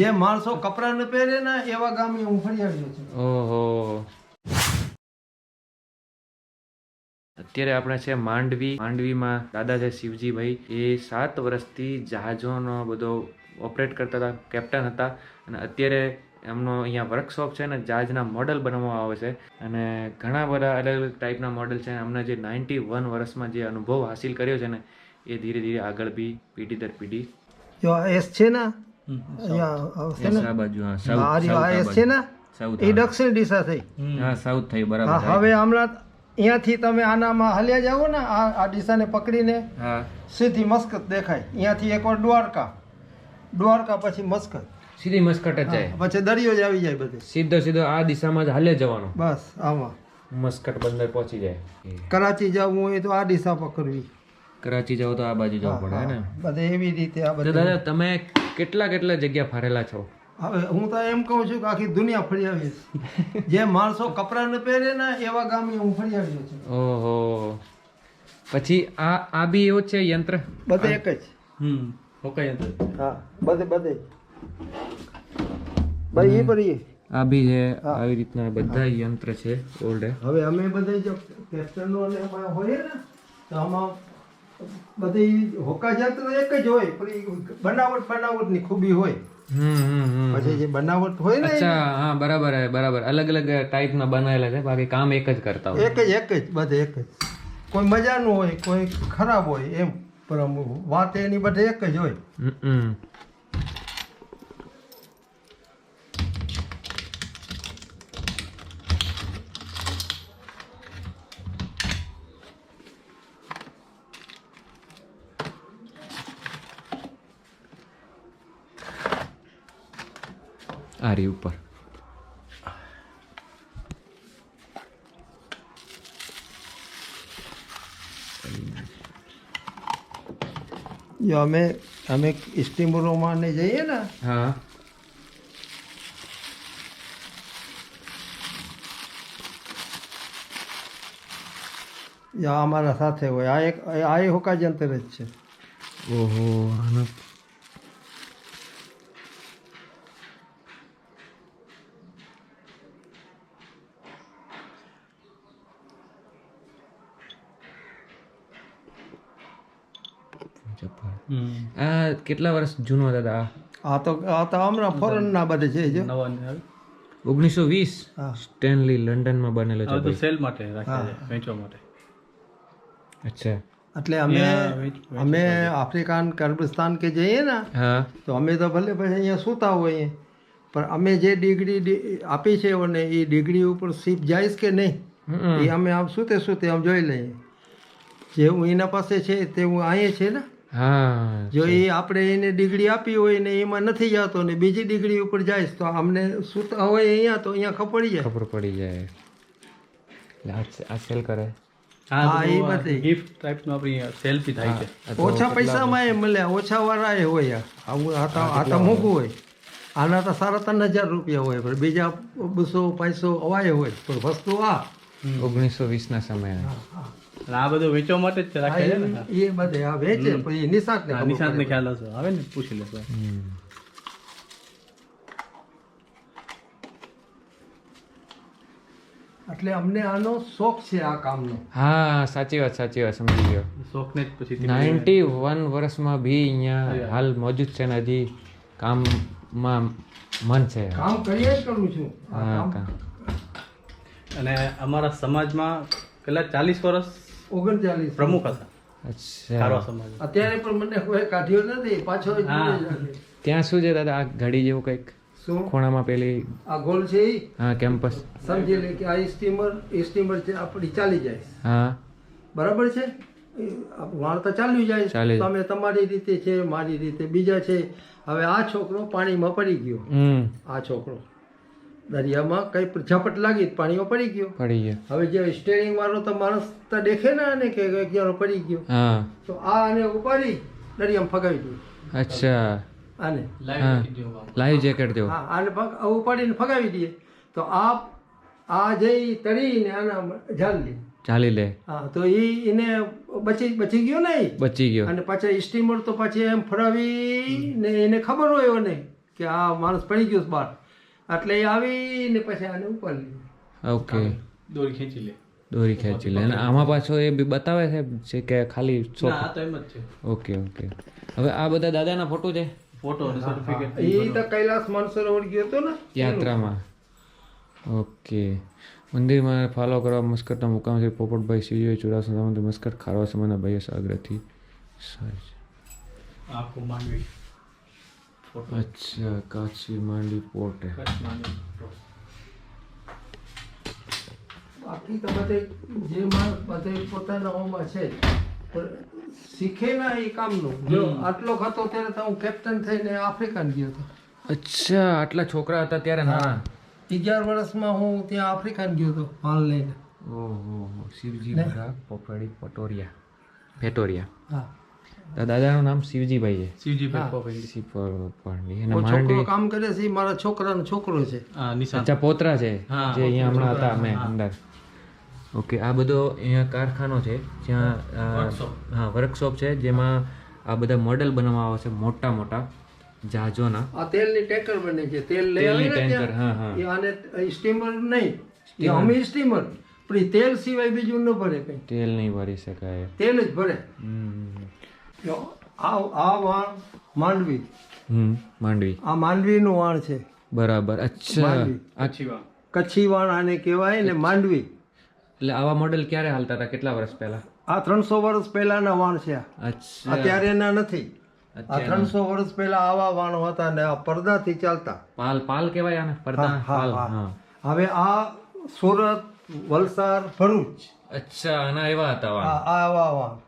જે માણસો કપડાં ન પહેરે ને એવા ગામે હું ફરી આવ્યો છું. ઓહો. અત્યારે આપણે છે માંડવી. માંડવીમાં દાદા છે શિવજીભાઈ એ સાત વર્ષથી જહાજોનો બધો ઓપરેટ કરતા હતા કેપ્ટન હતા અને અત્યારે એમનો અહીંયા વર્કશોપ છે ને જહાજના મોડલ બનાવવામાં આવે છે અને ઘણા બધા અલગ અલગ ટાઈપના મોડલ છે. અમને જે નાઇન્ટી વન વર્ષમાં જે અનુભવ હાસિલ કર્યો છે ને એ ધીરે ધીરે આગળ બી પેઢી દર પેઢી એસ છે ને અહીંયા આવશે ને આ બાજુ? હા આ રહ્યો આ એસ છે ને સાઉથ એ દક્ષિણ દિશા થઈ. હા સાઉથ થયું બરાબર હવે હમણાં અહીંયાથી તમે આનામાં હાલ્યા જાઓ ને આ આ દિશાને પકડીને સીધી મસ્કત દેખાય. અહીંયાથી એકવાર દ્વારકા. દ્વારકા પછી મસ્કત. સીધી મસ્કટ જ જાય. પછી દરિયો જ આવી જાય બધે. સીધો સીધો આ દિશામાં જ હાલે જવાનું. બસ આમાં. મસ્કટ બંદર પહોંચી જાય. કરાચી જવું હોય તો આ દિશા પકડવી. કરાચી જાવ તો આ બાજુ જવું પડે હે. ને બધે એવી રીતે આ બધે દાદા તમે કેટલા કેટલા જગ્યા ફરેલા છો? હવે હું તો એમ કહું છું કે આખી દુનિયા ફરી આવીશ જે માણસો કપડાં ન પહેરે ને એવા ગામે હું ફરી આવ્યો છું. ઓહો. પછી આ આ બી એવું છે યંત્ર? બધે એક જ. હમ ઓકે યંત્ર. હા બધે બધે. ભાઈ એ પડી આ બી છે આવી રીતના બધા યંત્ર છે ઓલ્ડ. હવે અમે બધે જો કેપ્ટનો અને એમાં હોઈએ ને તો આમાં બધી હોકા જાત્ર એક જ હોય પણ બનાવટ બનાવટની ખૂબી હોય. હમ હમ હમ પછી જે બનાવટ હોય ને અચ્છા હા બરાબર હે, બરાબર. અલગ અલગ ટાઈપના બનાવેલા છે બાકી કામ એક જ કરતા હોય. એક જ એક જ બધે એક જ. કોઈ મજાનું હોય કોઈ ખરાબ હોય એમ પણ વાત એની બધે એક જ હોય. આ ઉપર. જો અમે અમે સ્ટીમરોમાં ને જઈએ ને હા. યા અમારા સાથે હોય. આ એક આ એ હોકા જંતર જ છે. ઓહો આનો આ કેટલા વર્ષ જૂનો દાદા? આ તો આ તો હમણાં ફોરેનના બધે છે જો. ઓગણીસો વીસ? હા. સ્ટેનલી લંડનમાં બનેલો છે. સેલ માટે વેચવા માટે. અચ્છા. એટલે અમે અમે આફ્રિકાન કર્બિસ્તાન કે જઈએ ને તો અમે તો ભલે પછી અહીંયા સૂતા હોઈએ પણ અમે જે ડિગ્રી આપી છે અને એ ડિગ્રી ઉપર શીપ જાય કે નહીં એ અમે આમ સૂતે સૂતે આમ જોઈ લઈએ. જે હું એના પાસે છે તે હું અહીંયા છે ને હા જો એ આપણે એને ડિગ્રી આપી હોય ને એમાં નથી જતો ને બીજી ડિગ્રી ઉપર જાય તો અમને સૂતા હોય અહીંયા તો અહીંયા ખપડી જાય. ખબર પડી જાય. એટલે આ સેલ કરે. હા હા, એ બધી. ગિફ્ટ ટાઈપનું આપણે સેલ્ફી થાય છે. ઓછા પૈસામાં એ મળે ઓછા વાળા એ હોય આ. આવું આ તો આ તો મોંઘું હોય. આના તો સાડા ત્રણ હજાર રૂપિયા હોય પણ બીજા બસો પાંચસો અવાય હોય પણ વસ્તુ આ. ઓગણીસો વીસ ના સમયે આ બધું વેચવા માટે જ રાખે છે ને? એ બધે આ વેચે પણ એ નિશાંત હા, નિશાંતને ખ્યાલ હશે. આવે ને પૂછી લેશો. એટલે અમને આનો શોખ છે આ કામનો. હા સાચી વાત સાચી વાત સમજી ગયો. શોખને જ પછી નાઇન્ટી વન વર્ષમાં બી અહીંયા હાલ મોજૂદ છે ને હજી કામમાં મન છે. કામ કરીએ જ કરું છું. હા કામ. અને અમારા સમાજમાં કેટલા ચાલીસ વર્ષ ઓગણચાલીસ પ્રમુખ હતા. અચ્છા. સમાજ. અત્યારે પણ મને કોઈ કાઢ્યો નથી પાછો. ત્યાં શું છે દાદા? આ ઘડી જેવું કંઈક? શું? ખૂણામાં પેલી આ ગોલ છે હા કેમ્પસ. સમજી લે કે આ સ્ટીમર એ સ્ટીમર છે આપણી ચાલી જાય. હા. બરાબર છે? વાર્તા વાળ તો ચાલ્યું જાય. તમે તમારી રીતે છે મારી રીતે. બીજા છે હવે આ છોકરો પાણીમાં પડી ગયો. હમ. આ છોકરો. દરિયામાં કઈ ઝપટ લાગી પાણીમાં પડી ગયો. પડી ગયો. હવે જે સ્ટેરિંગ વાળો તો માણસ તો દેખે ને આને કે એક પડી ગયો. હા. તો આ આને ઉપાડી દરિયામાં ફગાવી દીધું. અચ્છા. આને. લાઈવ જેકેટ દેવો હા આને ફગ- આ ઉપાડીને ફગાવી દઈએ. તો આ આ જઈ તરીને આના ઝાલી લે. ચાલી લે. હા તો એ એને બચી બચી ગયો ને બચી ગયો. અને પાછા સ્ટીમર તો પાછી એમ ફરાવી ને એને ખબર હોય ને કે આ માણસ પડી ગયો બહાર એટલે આવીને પછી આને ઉપર લે ઓકે દોરી ખેંચી લે. દોરી ખેંચી લે. અને આમાં પાછો એ બી બતાવે છે છે કે ખાલી ના તો એમ જ છે. Okay okay. હવે આ બધા દાદાના ફોટો છે? ફોટો અને સર્ટિફિકેટ એ તો કૈલાસ માનસરોવર ગયો હતો ને? યાત્રામાં. ઓકે. મંદિરમાં ફોલો કરવા મસ્કટના મુકામ છે. પોપટભાઈ શિવજીભાઈ ચુડાસમા મસ્કટ ખારવા સમાના ભાઈઓ સાગરથી સારી આખું માંડવી. ફોટો અચ્છા કાચી માંડી પોર્ટ બાકી તો બધે જે માણસ બધે પોતાના હોમાં છે શીખે ના એ કામનું. જો આટલો હતો ત્યારે તો હું કેપ્ટન થઈને આફ્રિકાન ગયો હતો. અચ્છા આટલા છોકરા હતા ત્યારે ના. અગિયાર વર્ષમાં હું ત્યાં આફ્રિકાન ગયો હતો માલ લઈને. ઓહો શિવજી બરા પોપડી પટોરિયા. પેટોરિયા હા. દાદાનું નામ શિવજીભાઈ છે. શિવજીભાઈ પોપેન્ડી અને માંડવી કામ કરે છે મારા છોકરાનો છોકરો છે. હા નિશાન. અચ્છા પોતરા છે જે અહીંયા હમણાં હતા અમે અંદર. ઓકે આ બધો અહીંયા કારખાનો છે જ્યાં હા વર્કશોપ છે જેમાં આ બધા મોડેલ બનાવવા આવે છે મોટા મોટા જહાજોના. આ તેલની ટેન્કર બને છે. તેલ લઈ તેલની આવે ટેન્કર, હા, હા. અને આને સ્ટીમર નહીં એ અમે સ્ટીમર. પણ એ તેલ સિવાય બીજું ન ભરે કઈ. તેલ નહીં ભરી શકાય. તેલ જ ભરે. હમ. જો આ આ વાણ માંડવી. હમ માંડવી. આ માંડવીનું વાણ છે. બરાબર અચ્છા. કચ્છી વાણ. આને કહેવાય ને માંડવી. એટલે આવા મોડેલ ક્યારે હાલતા હતા? કેટલા વર્ષ પહેલા? આ ત્રણસો વર્ષ પહેલાના વાણ છે અચ્છા. અત્યારે એના નથી. આ ત્રણસો વર્ષ પહેલા આવા વાણો હતા ને આ પડદાથી ચાલતા. પાલ પાલ કહેવાય આને? પડદા? હા, હા, પાલ હા. હા. હવે આ સુરત વલસાડ ભરૂચ. અચ્છા આના એવા હતા આ આ આવા વાણ.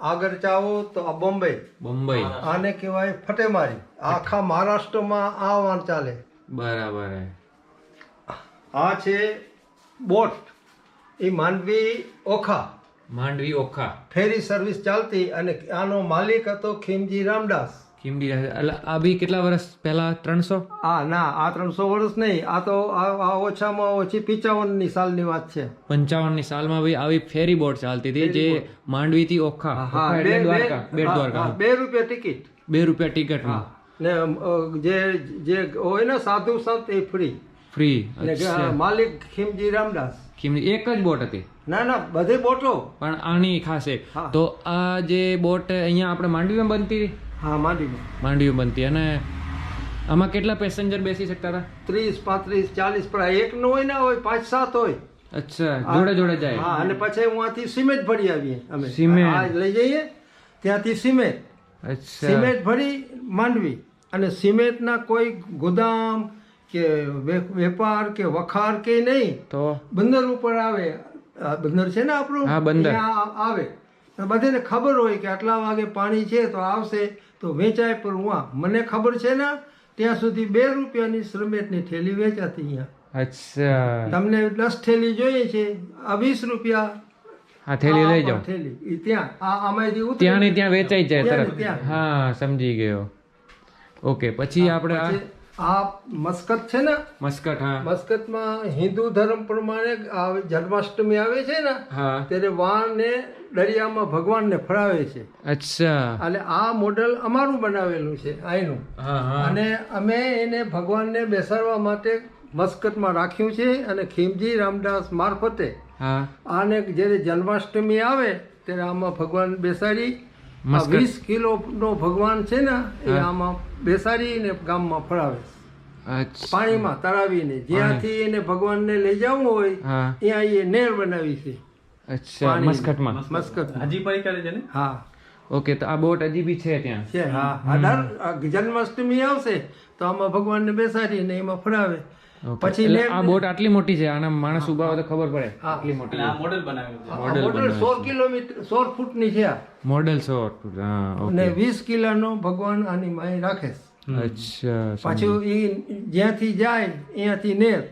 આગળ ચાવો તો આ બોમ્બે. બોમ્બઈ આને કહેવાય ફટેમારી આખા મહારાષ્ટ્રમાં આ વાણ ચાલે. બરાબર આ છે બોટ. એ માંડવી ઓખા. માંડવી ઓખા. ફેરી સર્વિસ ચાલતી અને આનો માલિક હતો ખીમજી રામદાસ. ખીમડી એટલે આ બી કેટલા વર્ષ પહેલા? ત્રણસો? હા ના આ ત્રણસો વર્ષ નહીં. આ તો આ ઓછામાં ઓછી પિચાવનની સાલની વાત છે. પંચાવનની સાલમાં બી આવી ફેરી બોટ ચાલતી હતી જે માંડવી થી ઓખા બે- દ્વારકા બે રૂપિયા ટિકિટ. બે રૂપિયા ટિકિટ ને જે જે હોય ને સાધુ સંત એ ફ્રી. ફ્રી ને માલિક ખીમજી રામદાસ. ખીમજી એક જ બોટ હતી? ના ના બધી બોટો. પણ આની ખાસે તો આ જે બોટ અહીંયા આપણે માંડવીમાં બનતી? હા માંડીમાં માંડવી બનતી. અને આમાં કેટલા પેસેન્જર બેસી શકતા હતા? ત્રીસ પાંત્રીસ ચાલીસ પણ એક નો હોય ના હોય પાંચ સાત હોય. અચ્છા જોડે જોડે જાય. હા અને પછી ઉયાથી સિમેન્ટ ભરી આવીએ અમે. સિમેન્ટ. લઈ જઈએ ત્યાંથી સિમેન્ટ. અચ્છા. સિમેન્ટ ભરી માંડવી. અને સિમેન્ટના કોઈ ગોદામ કે વેપાર કે વખાર કે નહીં તો? બંદર ઉપર આવે. બંદર છે ને આપણું? હા, બંદર. આવે. બધાને ખબર હોય કે આટલા વાગે પાણી છે તો આવશે. તો વેચાય પણ ઉવા મને ખબર છે ને ત્યાં સુધી બે રૂપિયાની શ્રમેટની થેલી વેચાતી અહીંયા. અચ્છા. તમને દસ થેલી જોઈએ છે આ વીસ રૂપિયા આ થેલી લઈ જાઓ. થેલી. ત્યાં આ આમાંથી. ત્યાં ને ત્યાં વેચાઈ જાય તરત. હા સમજી ગયો. ઓકે પછી આપણે આ મસ્કત છે ને? મસ્કત હા. મસ્કતમાં હિન્દુ ધર્મ પ્રમાણે જન્માષ્ટમી આવે છે ને હા. ત્યારે વાણને દરિયામાં ભગવાનને ફરાવે છે. અચ્છા. અને આ મોડલ અમારું બનાવેલું છે હા અને અમે એને ભગવાનને બેસાડવા માટે મસ્કતમાં રાખ્યું છે અને ખીમજી રામદાસ મારફતે આને જ્યારે જન્માષ્ટમી આવે ત્યારે આમાં ભગવાન બેસાડી વીસ કિલો નો ભગવાન છે ને એ આમાં બેસાડીને ગામમાં ફરાવે અચ્છા પાણીમાં તળાવીને જ્યાંથી એને ભગવાનને લઈ જવું હોય હા. ત્યાં એ નેર બનાવી છે. અચ્છા મસ્કટમાં. મસ્કટ હાજી પાઈ કરે છે ને? હા. ઓકે તો આ બોટ હજી બી છે ત્યાં. છે હા. આ દર જન્માષ્ટમી આવશે તો આમાં ભગવાનને બેસાડીને એમાં ફરાવે. પછી આ બોટ આટલી મોટી છે? આના માણસ ઊભા હોય તો ખબર પડે આટલી મોટી આ મોડેલ છે. આ સોળ કિલોમીટર સોળ ફૂટની છે આ. મોડેલ શોર્ટ હા અને ઓકે. વીસ કિલોનો ભગવાન આની માય રાખે છે. અચ્છા પાછું એ જ્યાંથી જાય અહીંયાથી નેર.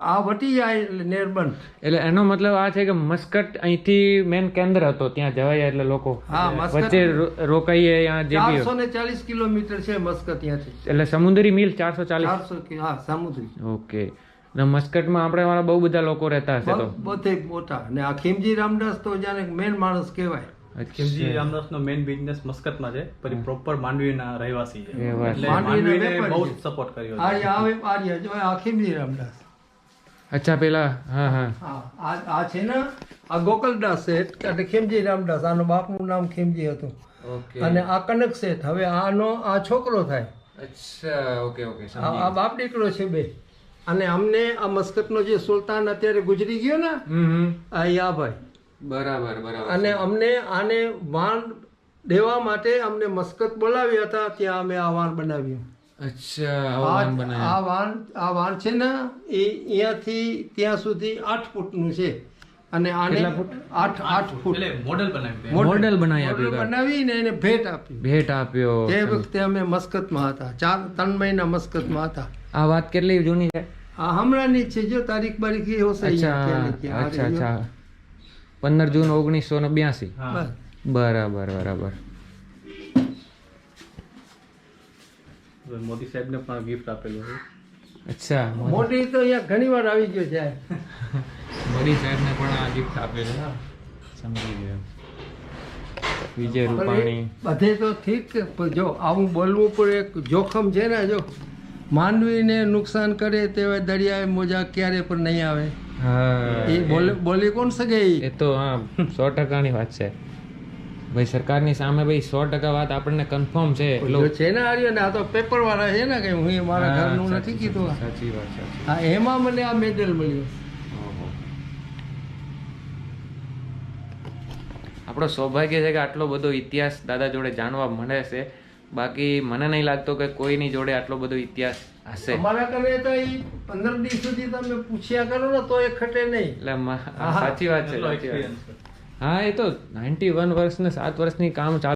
આ વટી જાય એટલે નેર બંધ. એટલે એનો મતલબ આ છે કે મસ્કટ અહીંથી મેન કેન્દ્ર હતો ત્યાં જવાય એટલે લોકો હા, મસ્કટ- વચ્ચે રોકાઈએ ત્યાં જે ચારસો ને ચાલીસ કિલોમીટર છે મસ્કત ત્યાંથી. એટલે સમુદ્રી મિલ ચારસો ચાલીસ. ચારસો હા સમુદ્રી. ઓકે. ને મસ્કટમાં આપણે વાળા બહુ બધા લોકો રહેતા હશે તો. બધે મોટા. ને આ ખીમજી રામદાસ તો જાણે મેન માણસ કહેવાય. ખીમજી રામદાસનો મેઇન બિઝનેસ મસ્કતમાં છે પછી પ્રોપર માંડવીના રહેવાસી છે. એટલે માંડવીને બહુ સપોર્ટ કર્યો છે. આર્ય આવે આર્ય જો આ ખીમજી રામદાસ. અચ્છા પેલા હા હા. આ આ છે ને આ ગોકલદાસ શેઠ એટલે ખેમજી રામદાસ આનો બાપનું નામ ખેમજી હતું. ઓકે. અને આ કનક શેઠ હવે આનો આ છોકરો થાય. અચ્છા ઓકે ઓકે આ આ બાપ દીકરો છે બે. અને અમને આ મસ્કતનો જે સુલતાન અત્યારે ગુજરી ગયો ને આ ભાઈ બરાબર બરાબર. અને અમને આને વાણ દેવા માટે અમને મસ્કત બોલાવ્યા હતા ત્યાં અમે આ વાણ બનાવ્યું. અચ્છા આ વાન વાણ આ વાણ છે ને એ અહીંયાથી ત્યાં સુધી આઠ ફૂટનું છે. અને આને આઠ આઠ ફૂટ. મોડલ બનાવી મોડલ- બનાવી આપ્યો બનાવીને એને ભેટ આપી. ભેટ આપ્યો. તે વખતે અમે મસ્કતમાં હતા. ચાર ત્રણ મહિના મસ્કતમાં હતા. આ વાત કેટલી જૂની છે? આ હમણાંની છે જો તારીખ બારીખ એ હશે અચ્છા. અચ્છા. પંદર જૂન ઓગણીસો ને બ્યાસી. બરાબર બરાબર. મોદી સાહેબને પણ ગિફ્ટ આપેલું છે. અચ્છા મોટી તો અહીંયા ઘણી વાર આવી ગયો છે. મોદી સાહેબને પણ આ ગિફ્ટ આપેલું સમજી ગયો. વિજય રૂપાણી. બધે તો ઠીક જો આવું બોલવું પણ એક જોખમ છે ને જો. માનવીને નુકસાન કરે તેવા દરિયાએ મોજા ક્યારે પણ નહીં આવે. એ બોલી બોલી કોણ છે ઈ? એ તો હા સો ટકાની વાત છે. ભાઈ સરકારની સામે ભાઈ સો ટકા વાત આપણને કન્ફર્મ છે. છે ને આર્યો ને આ તો પેપર વાળા છે ને કે હું મારા ઘરનું નથી કીધું. સાચી વાત હા એમાં મને આ મેડલ મળ્યું. આપણો સૌભાગ્ય છે કે આટલો બધો ઇતિહાસ દાદા જોડે જાણવા મળે છે. બાકી મને નહીં લાગતો કે કોઈની જોડે આટલો બધો ઇતિહાસ હશે. અમારા કરે તો એ પંદર દિવસ સુધી તમે પૂછ્યા કરો ને તો એ ખટે નહીં. એટલે મ- સાચી વાત છે સાચી વાત છે. હા એ તો નાઇન્ટી વન વર્ષ ને સાત વર્ષની કામ ચાલુ